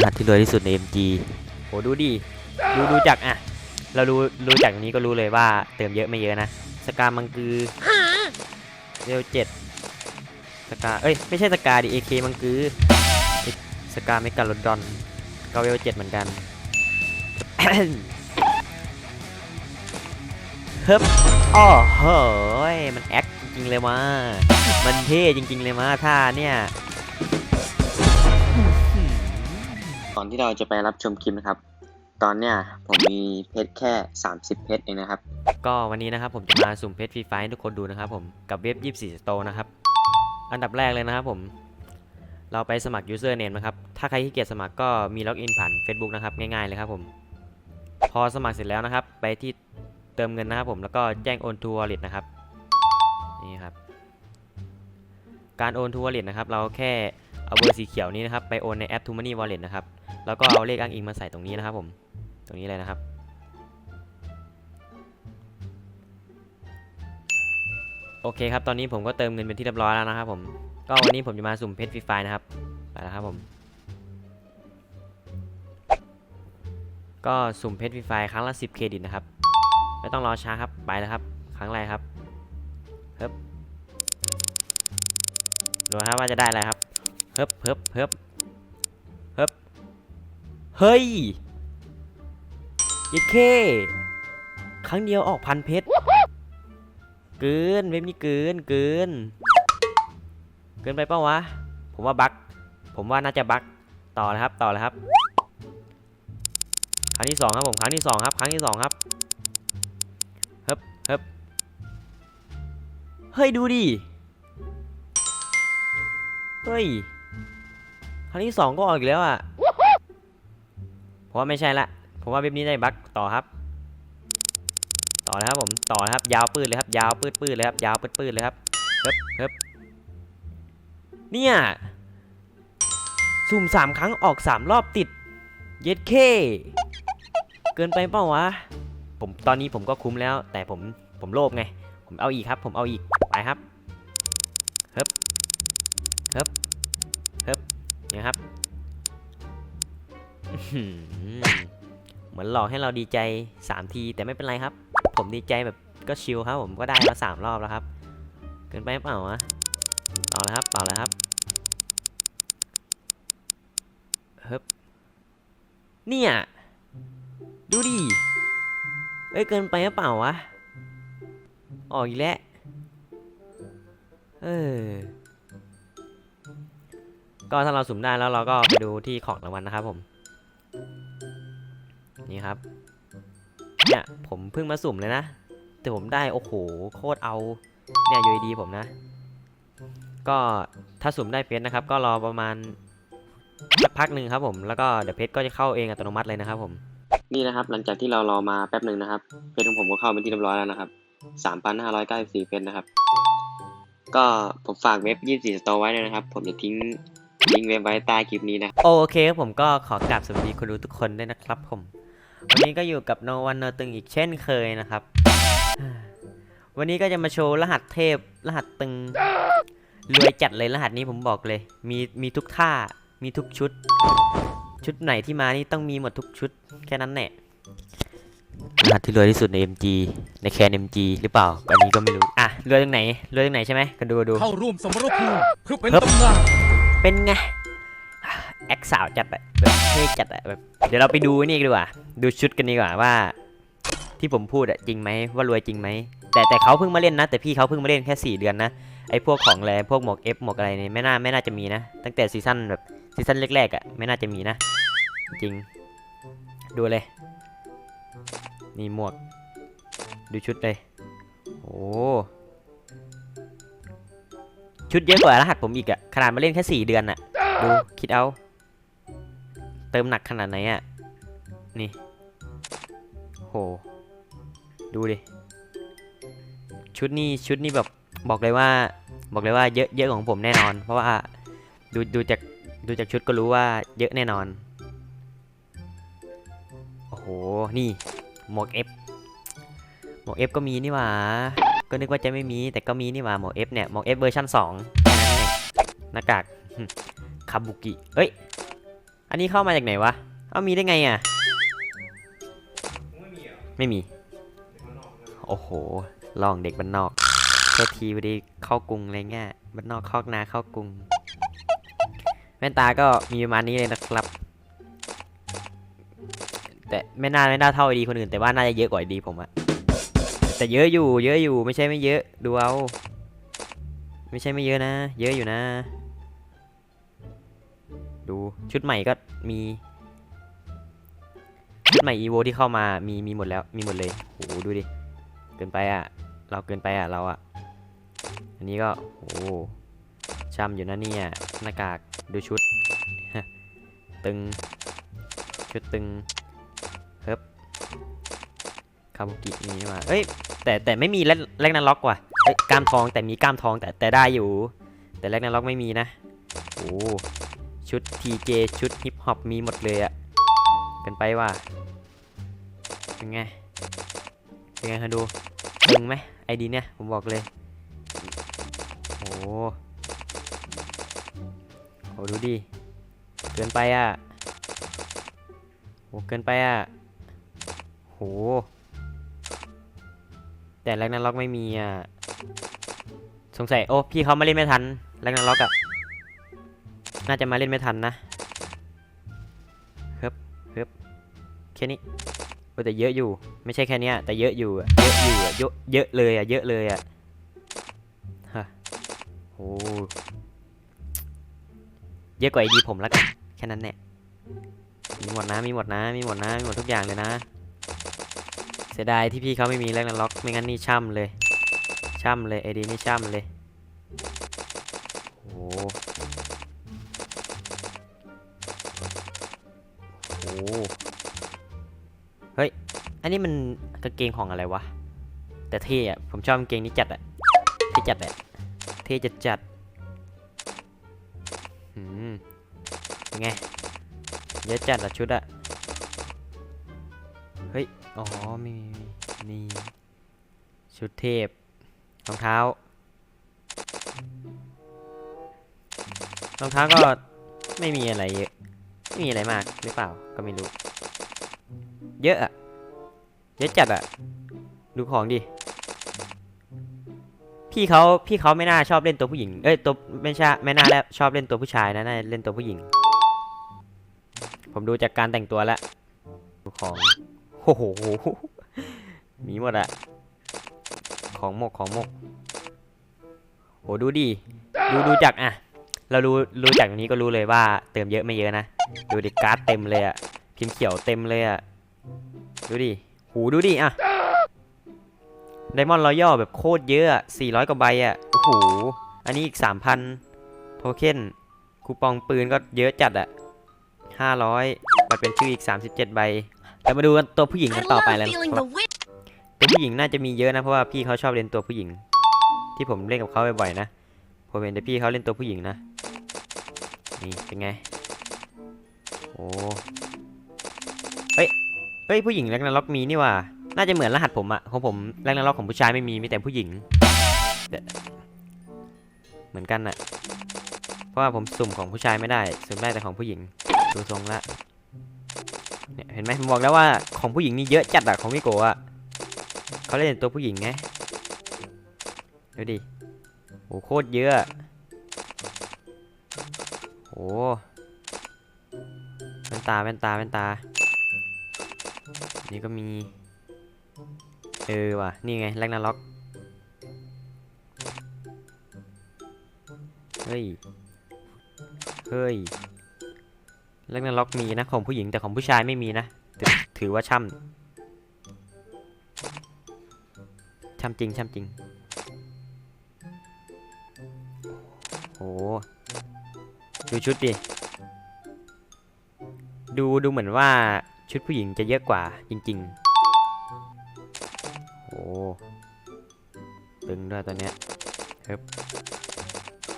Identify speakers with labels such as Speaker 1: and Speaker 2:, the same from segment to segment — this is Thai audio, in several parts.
Speaker 1: รหัสที่รวยที่สุดใน MG โหดูดิดูดูจากอะ เรารู้รู้จากนี้ก็รู้เลยว่าเติมเยอะไม่เยอะนะ สกามังกือเรวเจ็ดสกา เอ้ย ไม่ใช่สกาดิ AK มังกือเอ้ยสกาเมกาโลดอนก็เวลเจ็ดเหมือนกันเฮ้บอ้อเฮ้ยมันแอคจริงๆเลยมา มันเท่จริง ๆ เลยมาท่าเนี่ย
Speaker 2: ก่อนที่เราจะไปรับชมคลิปนะครับ ตอนเนี้ยผมมีเพชรแค่ 30 เพชรเองนะครับ
Speaker 1: ก็วันนี้นะครับผมจะมาสุ่มเพชรฟรีไฟให้ทุกคนดูนะครับผมกับเว็บ 24 Store นะครับ อันดับแรกเลยนะครับผม เราไปสมัคร user name นะครับ ถ้าใครที่เกียจสมัครก็มีล็อกอินผ่าน Facebook นะครับ ง่ายๆเลยครับผม พอสมัครเสร็จแล้วนะครับ ไปที่เติมเงินนะครับผมแล้วก็แจ้งโอนทัวร์ wallet นะครับนี่ครับ การโอนทัวร์ wallet นะครับ เราแค่ เอาเบอร์สีเขียวนี้นะครับไปโอนในแอป t o Money Wallet นะครับแล้วก็เอาเลขอ้างอิงมาใส่ตรงนี้นะครับผมตรงนี้เลยนะครับ โอเคครับตอนนี้ผมก็เติมเงินเป็นที่เรียบร้อยแล้วนะครับผมก็วันนี้ผมจะมาสุ่มเพชรฟรีไฟนะครับไปแล้วครับผมก็สุ่มเพชรฟรีไฟครั้งละ 10 เครดิตนะครับ ไม่ต้องรอช้าครับ ไปแล้วครับ ครั้งแรกครับเฮิบดูครับว่าจะได้อะไรครับ เฮิบเฮิบเฮิบเฮิบเฮ้ยยิดเค ครั้งเดียวออกพันเพชร เกินเว็บนี้เกินเกิน เกินไปเปล่าวะ ผมว่าบั๊กผมว่าน่าจะบั๊กต่อเลยครับ ต่อเลยครับ ครั้งที่สองครับผม ครั้งที่สองครับ ครั้งที่สองครับเฮ้บเฮ้บเฮ้ย ดูดิ เฮ้ย รั้งที่สองก็ออกอีกแล้วอะผมว่าไม่ใช่ละผมว่าเว็บนี้ได้บั๊กต่อครับ ต่อเลยครับผมต่อเลยครับ ยาวปืดเลยครับ ยาวปืดปืดเลยครับ ยาวปืดปืดเลยครับเฮ้บเฮ้บเนี่ยสุ่มสามครั้งออกสามรอบติด เย็ดเค เกินไปเปล่าวะ ผมตอนนี้ผมก็คุ้มแล้ว แต่ผมผมโลภไง ผมเอาอีกครับ ผมเอาอีกไปครับเฮ้บ นี่ยครับเหมือนหลอกให้เราดีใจสามทีแต่ไม่เป็นไรครับ ผมดีใจแบบก็ชิลครับ ผมก็ได้มาสามรอบแล้วครับ เกินไปเปล่าวะต่อเลยครับต่อเลยครับเฮ้บเนี่ย ดูดิเอ้ยเกินไปหรือเปล่าวะ ออกอีกแล้ว เออ ก็ถ้าเราสุ่มได้แล้วเราก็ไปดูที่ของรางวัลนะครับผม นี่ครับ เนี่ยผมเพิ่งมาสุ่มเลยนะ แต่ผมได้โอ้โหโคตรเอา เนี่ยยูดีผมนะ ก็ถ้าสุ่มได้เพชรนะครับ ก็รอประมาณสักพักหนึ่งครับผมแล้วก็เดี๋ยวเพชรก็จะเข้าเองอัตโนมัติเลยนะครับผม
Speaker 2: นี่นะครับหลังจากที่เรารอมาแป๊บหนึ่งนะครับ เพชรของผมก็เข้าเป็นที่เรียบร้อยแล้วนะครับ3,594เพชรนะครับ ก็ผมฝากเว็บ24 Store ไว้ด้วยนะครับ ผมจะทิ้ง ลิงก์เว็บไว้ใต้คลิปนี้นะ
Speaker 1: โอเคครับผมก็ขอกราบสวัสดีคุณดูทุกคนด้วยนะครับผม วันนี้ก็อยู่กับโนวันโนตึงอีกเช่นเคยนะครับ วันนี้ก็จะมาโชว์รหัสเทพ รหัสตึงรวยจัดเลยรหัสนี้ผมบอกเลย มีมีทุกท่ามีทุกชุด ชุดไหนที่มานี่ต้องมีหมดทุกชุด แค่นั้นแหละรหัสที่รวยที่สุดใน MG ในแคน MG หรือเปล่าอันนี้ก็ไม่รู้ อะรวยตรงไหนรวยตรงไหนใช่ไหมกันดูดู
Speaker 3: เข้าร่วมสมรภูมิเพื่อเป็น
Speaker 1: ครับ
Speaker 3: ตำนาน
Speaker 1: เป็นไงแอคสาวจัดอะแบบเท่จัดอะแบบเดี๋ยวเราไปดูนี่ดีกว่า ดูชุดกันดีกว่าว่า ที่ผมพูดอะจริงไหมว่ารวยจริงไหมแต่แต่เขาเพิ่งมาเล่นนะ แต่พี่เขาเพิ่งมาเล่นแค่ 4 เดือนนะไอพวกของแรพวกหมวก F หมวกอะไรเนี่ยไม่น่าไม่น่าจะมีนะ ตั้งแต่ซีซั่นแบบซีซั่นแรกๆอะไม่น่าจะมีนะ จริง ดูเลย นี่หมวก ดูชุดเลยโอ้ ชุดเยอะกว่ารหัสผมอีกอะขนาดมาเล่นแค่ 4 เดือนอะดูคิดเอา เติมหนักขนาดไหนอะ่ะนี่โหดูดิชุดนี้ชุดนี้แบบบอกเลยว่า บอกเลยว่าเยอะเยอะของผมแน่นอน เพราะว่าดูดูจากดูจากชุดก็รู้ว่าเยอะแน่นอนโอ้โหนี่หมวก F หมวก F ก็มีนี่หว่า ก็นึกว่าจะไม่มีแต่ก็มีนี่ว่าหมวก F เนี่ยหมวก F เวอร์ชัน2แค่นั้นเองหน้ากากคาบุกิเอ้ย อันนี้เข้ามาจากไหนวะ เอามีได้ไงอะ ไม่มี โอ้โห ลองเด็กบ้านนอกโทษทีพอดีเข้ากรุงอะไรเงี้ยบ้านนอกคอกนาเข้ากรุง แว่นตาก็มีประมาณนี้เลยนะครับ แต่ไม่น่าไม่น่าเท่าไอดีคนอื่น แต่ว่าน่าจะเยอะกว่าไอดีผมอะ แต่เยอะอยู่ เยอะอยู่ไม่ใช่ไม่เยอะดูเอา ไม่ใช่ไม่เยอะนะ เยอะอยู่นะ ดูชุดใหม่ก็มีชุดใหม่อีโวที่เข้ามามีมีหมดแล้วมีหมดเลยโหดูดิเกินไปอะ เราเกินไปอะเราอะ อันนี้ก็โอ้ช่ำอยู่นะเนี่ยหน้ากากดูชุด ตึง ชุดตึงเฮ้บ คาบุกินี่มาเอ้ยแต่แต่ไม่มีแลกแลกนันล็อกว่ะเอ้ยกล้ามทองแต่มีกล้ามทองแต่แต่ได้อยู่ แต่แลกนันล็อกไม่มีนะโอ้ชุด TJ ชุดฮิปฮอปมีหมดเลยอะเกินไปว่ะเป็นไงเป็นไงคะดูตึงไหมไอดีเนี่ยผมบอกเลยโอ้โหดูดิเกินไปอะโหเกินไปอะโห แต่แรกนั้นล็อกไม่มีอะสงสัยโอ้พี่เขามาเล่นไม่ทันแรกนั้นล็อกอะน่าจะมาเล่นไม่ทันนะเฮ้บเฮ้บแค่นี้โอ้แต่เยอะอยู่ ไม่ใช่แค่นี้แต่เยอะอยู่เยอะอยู่เยอะเยอะเลยอะเยอะเลยอะฮะโอ้เยอะกว่าไอดีผมแล้วกันแค่นั้นแหละมีหมดนะมีหมดนะมีหมดนะมีหมดทุกอย่างเลยนะ เสียดายที่พี่เขาไม่มีแรงล็อกไม่งั้นนี่ช่ำเลย ช่ำเลยไอดีนี่ช่ำเลยโอ้โหอันนี้มันกางเกงของอะไรวะ แต่เท่อะผมชอบกางเกงนี้จัดอะเท่จัดอะเท่จัดจัดหืมเป็นไงเยอะจัดอะชุดอะ อ๋อมีมีมีชุดเทพรองเท้ารองเท้าก็ไม่มีอะไรเยอะไม่มีอะไรมากหรือเปล่าก็ไม่รู้ เยอะอะเยอะจัดอะดูของดิพี่เขาพี่เขาไม่น่าชอบเล่นตัวผู้หญิง เอ้ยตัวไม่ใช่ไม่น่าแล้วชอบเล่นตัวผู้ชายนะน่าเล่นตัวผู้หญิง ผมดูจากการแต่งตัวแล้วดูของ โอ้โหมีหมดอะของหมกของหมกโหดูดิดูดูจากอะเรารู้รู้จากตรงนี้ก็รู้เลยว่าเติมเยอะไม่เยอะนะดูดิการ์ดเต็มเลยอะพิมพ์เขียวเต็มเลยอะดูดิหูดูดิอะไดมอนด์รอยัลแบบโคตรเยอะอะ400กว่าใบอะโอ้โหอันนี้อีก3,000โทเค็นคูปองปืนก็เยอะจัดอะ500บัตรเป็นชื่ออีก37ใบ แต่มาดูกันตัวผู้หญิงกันต่อไปแล้วนะครับตัวผู้หญิงน่าจะมีเยอะนะเพราะว่าพี่เขาชอบเล่นตัวผู้หญิง ที่ผมเล่นกับเขาบ่อยๆนะผมเห็นแต่พี่เขาเล่นตัวผู้หญิงนะนี่เป็นไงโอ้เฮ้ยผู้หญิงแรงนันล็อกมีนี่หว่า น่าจะเหมือนรหัสผมอะของผมแรงนันล็อกของผู้ชายไม่มีมีแต่ผู้หญิงแต่เหมือนกันอะเพราะว่าผมสุ่มของผู้ชายไม่ได้ สุ่มได้แต่ของผู้หญิงดูทรงละ เนี่ยเห็นไหมผมบอกแล้วว่าของผู้หญิงนี่เยอะจัดอะของพี่โกอะเขาเล่นตัวผู้หญิงไงดูดิโอ้โคตรเยอะโอ้แว่นตาแว่นตาแว่นตา นี่ก็มี เออว่ะ นี่ไงแลกนาล็อก เฮ้ย เฮ้ย แลกนาล็อกมีนะของผู้หญิงแต่ของผู้ชายไม่มีนะ ถือว่าช่ำช่ำจริงช่ำจริงโหดูชุดดิ ดูดูเหมือนว่าชุดผู้หญิงจะเยอะกว่าจริงๆโอ้ตึงด้วยตัวเนี้ยครับ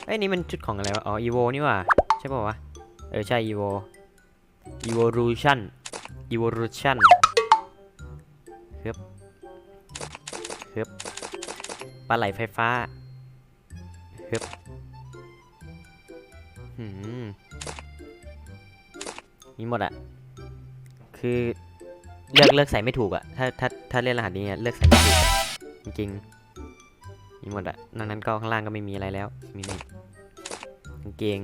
Speaker 1: เอ้ยนี่มันชุดของอะไรวะ อ๋ออีโวนี่ว่าใช่ป่าววะ เออ ใช่อีโว อีโวลูชันอีโวลูชันครับครับปลาไหลไฟฟ้าครับหืมมีหมดอะคือเลือกเลือกใส่ไม่ถูกอะถ้าถ้าถ้าเล่นรหัสนี้เลือกใส่ไม่ถูกจริงมีหมดอะดังนั้นก็ข้างล่างก็ไม่มีอะไรแล้ว มีนี่กางเกง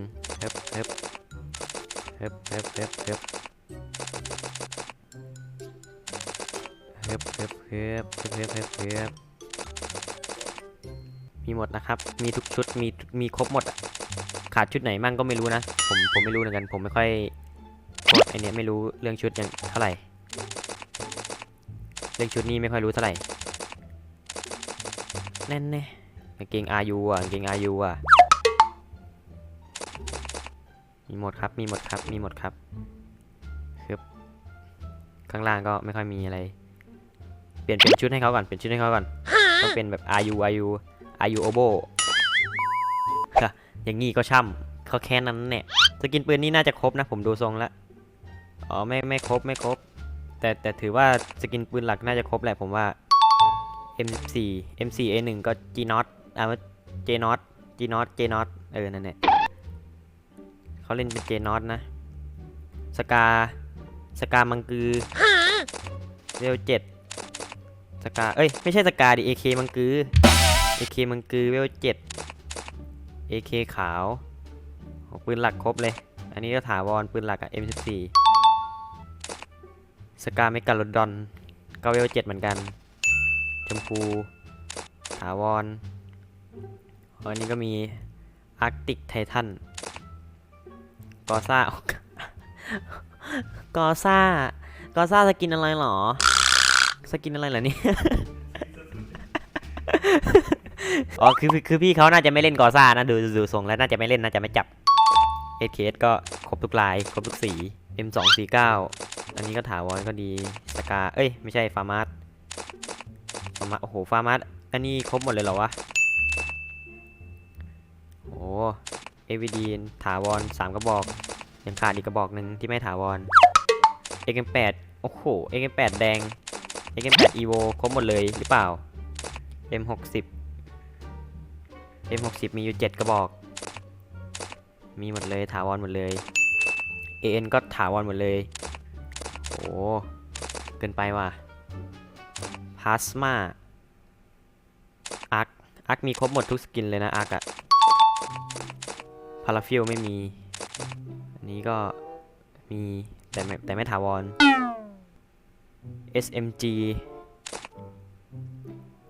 Speaker 1: ฮิบเฮิบเฮิบเฮิบเฮิบเฮิบเฮิบเฮิบเฮิบเฮิบมีหมดนะครับ มีทุกชุด มี มีครบหมดอะขาดชุดไหนมั่งก็ไม่รู้นะ ผม ผมไม่รู้เหมือนกัน ผมไม่ค่อยพวกไอเนี้ยไม่รู้เรื่องชุดอย่างเท่าไหร่ เรื่องชุดนี้ไม่ค่อยรู้เท่าไหร่แน่นแน่กางเกงอายุอะกางเกงอายุอะ มีหมดครับ มีหมดครับ มีหมดครับครับ ข้างล่างก็ไม่ค่อยมีอะไร เปลี่ยนเป็นชุดให้เขาก่อน เปลี่ยนชุดให้เขาก่อน ต้องเป็นแบบอายุอายุอายุโอโบอย่างงี้ก็ช่ำเขาแค่นั้นเนี่ยสกินปืนนี่น่าจะครบนะ ผมดูทรงแล้วอ๋อไม่ไม่ครบไม่ครบ แต่แต่ถือว่าสกินปืนหลักน่าจะครบแหละผมว่า M4 M4 A1 ก็ G not อ่า J not G not J not เออนั่นแหละ เขาเล่นเป็น J not นะ สกา สกามังกือเวลเจ็ดสกา เอ้ย ไม่ใช่สกาดิ AK มังกือ AK มังกือเวลเจ็ด AK ขาวปืนหลักครบเลย อันนี้ก็ถาวรปืนหลักอะ M14 สกาเมกาลดอนก็เวลเจ็ดเหมือนกัน ชมพู ถาวรอันนี้ก็มีอาร์กติกไททัน กอซ่ากอซ่ากอซ่าสกินอะไรหรอ สกินอะไรเหรอนี่อ๋อคือคือพี่เขาน่าจะไม่เล่นกอซ่านะดูดูดูทรงแล้วน่าจะไม่เล่นน่าจะไม่จับเอเคสก็ครบทุกลายครบทุกสี M249 อันนี้ก็ถาวรก็ดีสกาเอ้ยไม่ใช่ฟาร์มาสฟาร์มาสโอ้โหฟาร์มาสอันนี้ครบหมดเลยเหรอวะโอ้ เอวีดีถาวรสามกระบอก ยังขาดอีกกระบอกหนึ่งที่ไม่ถาวร XM8 โอ้โห XM8 แดง XM8 Evo ครบหมดเลยหรือเปล่า M60 M60 มีอยู่ 7 กระบอก มีหมดเลยถาวรหมดเลย AN ก็ถาวรหมดเลย โอ้เกินไปว่ะพาสมาอาร์คอาร์คมีครบหมดทุกสกินเลยนะอาร์คอะ พาราฟิลไม่มี อันนี้ก็มี แต่ไม่แต่ไม่ถาวร SMG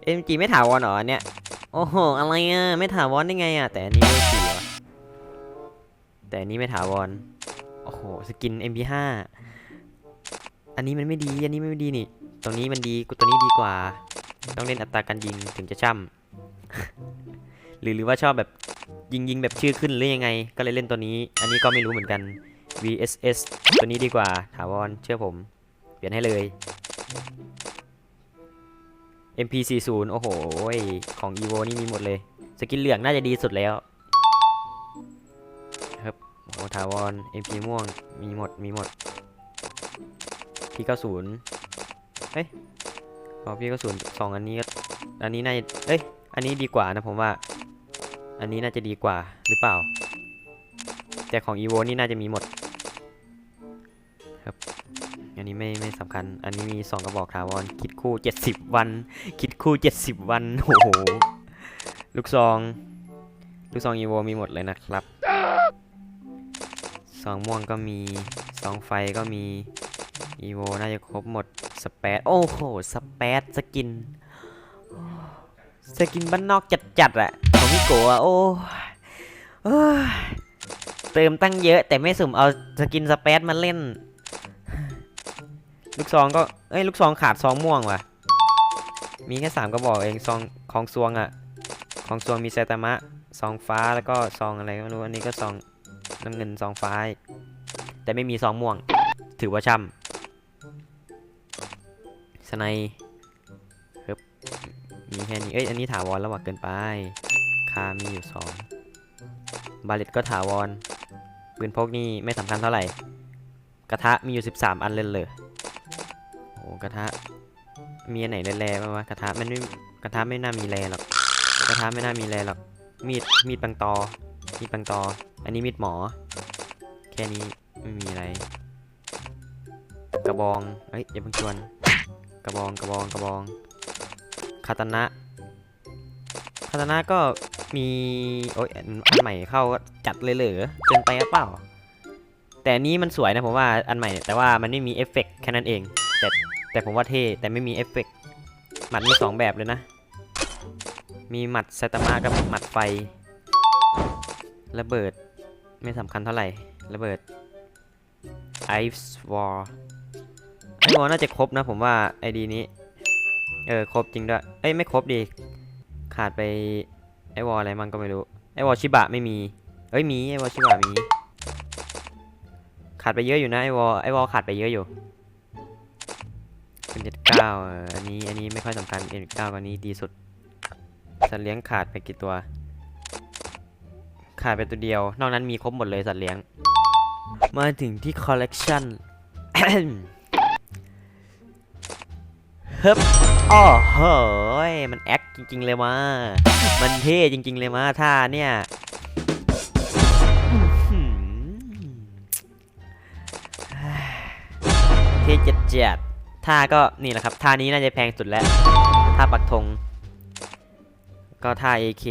Speaker 1: SMG ไม่ถาวรเหรอเนี่ย โอ้โห อะไรอะ ไม่ถาวรได้ไงอะ แต่อันนี้ไม่สีวะแต่อันนี้ไม่ถาวร โอ้โห สกิน MP5 อันนี้มันไม่ดี อันนี้ไม่ดีนี่ ตรงนี้มันดีกูตัวนี้ดีกว่า ต้องเล่นอัตราการยิงถึงจะช่ำหรือหรือว่าชอบแบบ ยิงยิงแบบชื่อขึ้นหรือยังไง ก็เลยเล่นตัวนี้ อันนี้ก็ไม่รู้เหมือนกัน VSS ตัวนี้ดีกว่า ถาวรเชื่อผม เปลี่ยนให้เลย MP40 โอ้โห ของ EVO นี่มีหมดเลย สกินเหลืองน่าจะดีสุดแล้ว ครับโอ้ถาวร MP ม่วง มีหมด มีหมด P90 เฮ้ยอ๋อ P90 สองอันนี้ก็อันนี้น่าเอ้ย อันนี้ดีกว่านะผมว่า อันนี้น่าจะดีกว่าหรือเปล่า แต่ของ EVO นี่น่าจะมีหมด ครับ อันนี้ไม่ไม่สำคัญ อันนี้มี 2 กระบอกถาวร คิดคู่ 70 วัน คิดคู่ 70 วัน โอ้โห ลูกซอง ลูกซอง EVO มีหมดเลยนะครับซองม่วงก็มีซองไฟก็มี EVO น่าจะครบหมด สเปซโอ้โห สเปซสกิน สกินบ้านนอกจัดๆอะ พี่โกะโอ้เติมตั้งเยอะ แต่ไม่สุ่มเอาสกินสเปซมาเล่น ลูกซองก็ เอ้ยลูกซองขาดซองม่วงว่ะ มีแค่สามกระบอกเองซองของซวงอะของซวงมีไซตามะซองฟ้าแล้วก็ซองอะไรก็ไม่รู้อันนี้ก็ซองน้ำเงินซองฟ้า แต่ไม่มีซองม่วง ถือว่าช่ำสไนครับมีแค่นี้เอ้ยอันนี้ถาวรแล้วว่ะเกินไป คามีอยู่สองบาเลตก็ถาวร ปืนพกนี่ไม่สำคัญเท่าไหร่ กระทะมีอยู่ 13 อันเลยเลยโอ้กระทะ มีอันไหนแร่ๆบ้างวะ กระทะมันไม่ กระทะไม่น่ามีแร่หรอก กระทะไม่น่ามีแร่หรอก มีด มีดปังตอ มีดปังตอ อันนี้มีดหมอ แค่นี้ไม่มีอะไร กระบองเอ้ยอย่าเพิ่งชวน กระบอง กระบอง กระบอง คาตานะคาตานะก็ มีโอ้ยอันใหม่เข้าจัดเลยเหรอเกินไปหรือเปล่า แต่นี้มันสวยนะผมว่าอันใหม่ แต่ว่ามันไม่มีเอฟเฟกต์แค่นั้นเอง แต่แต่ผมว่าเท่แต่ไม่มีเอฟเฟกต์หมัดมีสองแบบเลยนะ มีหมัดไซตามะกับหมัดไฟ ระเบิดไม่สำคัญเท่าไหร่ ระเบิดไอซ์วอลไอวอลน่าจะครบนะผมว่าไอดีนี้ เออ ครบจริงด้วย เอ้ย ไม่ครบดิขาดไป ไอวอลอะไรมันก็ไม่รู้ ไอวอลชิบะไม่มี เอ้ยมีไอวอลชิบะมี ขาดไปเยอะอยู่นะไอวอลไอวอลขาดไปเยอะอยู่เป็นเจ็ดเก้าอันนี้อันนี้ไม่ค่อยสำคัญเอ็นเก้าอันนี้ดีสุดสัตว์เลี้ยงขาดไปกี่ตัว ขาดไปตัวเดียว นอกนั้นมีครบหมดเลยสัตว์เลี้ยง มาถึงที่คอลเลกชัน เฮ้บอ้อเฮ้มันแอคจริง ๆ เลยมามันเท่จริง ๆ เลยมาท่าเนี่ยเท่จัดจัดท่าก็นี่แหละครับท่านี้น่าจะแพงสุดแล้วท่าปักธงก็ท่า AK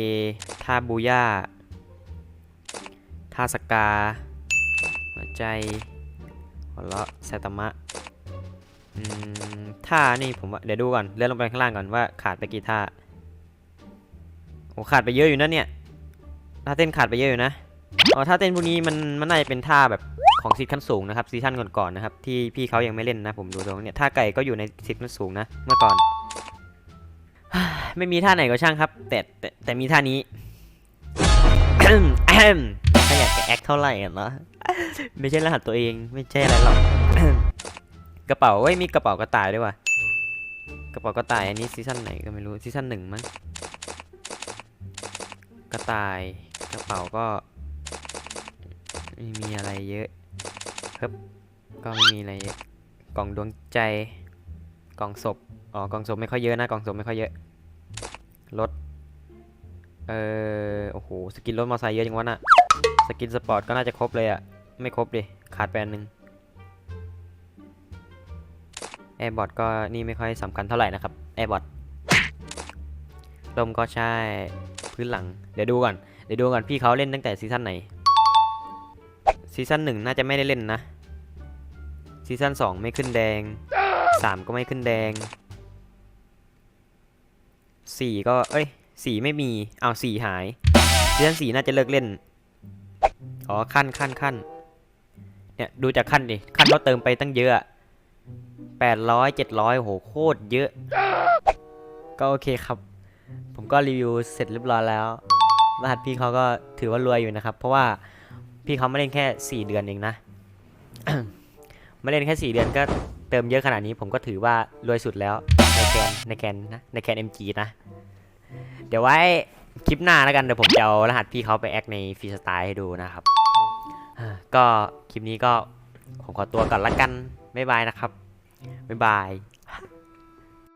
Speaker 1: ท่าบูย่าท่าสกา หัวใจหัวเราะไซตามะ ท่านี่ผมว่าเดี๋ยวดูก่อนเลื่อนลงไปข้างล่างก่อนว่าขาดไปกี่ท่าโอ้ขาดไปเยอะอยู่นะเนี่ยท่าเต้นขาดไปเยอะอยู่นะอ๋อท่าเต้นพวกนี้มันมันน่าจะเป็นท่าแบบของซีซั่นสูงนะครับซีซั่นก่อนๆนะครับที่พี่เขายังไม่เล่นนะผมดูตรงเนี่ยท่าไก่ก็อยู่ในซีซั่นสูงนะเมื่อก่อน ไม่มีท่าไหนก็ช่างครับ แต่แต่แต่มีท่านี้ไม่อยากจะแอคเท่าไหร่เนาะไม่ใช่รหัสตัวเองไม่ใช่อะไรหรอก กระเป๋าเว้ยมีกระเป๋ากระต่ายด้วยว่ะกระเป๋ากระต่ายอันนี้ซีซั่นไหนก็ไม่รู้ซีซั่นหนึ่งมั้งกระต่ายกระเป๋าก็ไม่มีอะไรเยอะครับก็ไม่มีอะไรเยอะกล่องดวงใจกล่องศพอ๋อกล่องศพไม่ค่อยเยอะนะกล่องศพไม่ค่อยเยอะรถเออโอ้โหสกินรถมอเตอร์ไซค์เยอะจังวะน่ะสกินสปอร์ตก็น่าจะครบเลยอะไม่ครบดิขาดไปนหนึ่ง แอร์บอทก็นี่ไม่ค่อยสำคัญเท่าไหร่นะครับแอร์บอทลมก็ใช่พื้นหลัง เดี๋ยวดูก่อน เดี๋ยวดูก่อนพี่เขาเล่นตั้งแต่ซีซั่นไหน ซีซั่นหนึ่งน่าจะไม่ได้เล่นนะ ซีซั่นสองไม่ขึ้นแดงสามก็ไม่ขึ้นแดงสี่ก็ เอ้ยสี่ไม่มี เอาสี่หาย ซีซั่นสี่น่าจะเลิกเล่น อ๋อขั้นขั้นขั้นเนี่ยดูจากขั้นดิ ขั้นเราเติมไปตั้งเยอะ แปดร้อยเจ็ดร้อยโหโคตรเยอะ ก็โอเคครับ ผมก็รีวิวเสร็จเรียบร้อยแล้ว รหัสพี่เขาก็ถือว่ารวยอยู่นะครับ เพราะว่าพี่เขาไม่เล่นแค่สี่เดือนเองนะไม่เล่นแค่สี่เดือนก็เติมเยอะขนาดนี้ผมก็ถือว่ารวยสุดแล้วในแกนในแกนนะในแกน MG นะ เดี๋ยวไว้คลิปหน้าแล้วกันเดี๋ยวผมจะเอารหัสพี่เขาไปแอคในฟรีสไตล์ให้ดูนะครับก็คลิปนี้ก็ผมขอตัวก่อนละกัน บ๊ายบายนะครับ บ๊ายบาย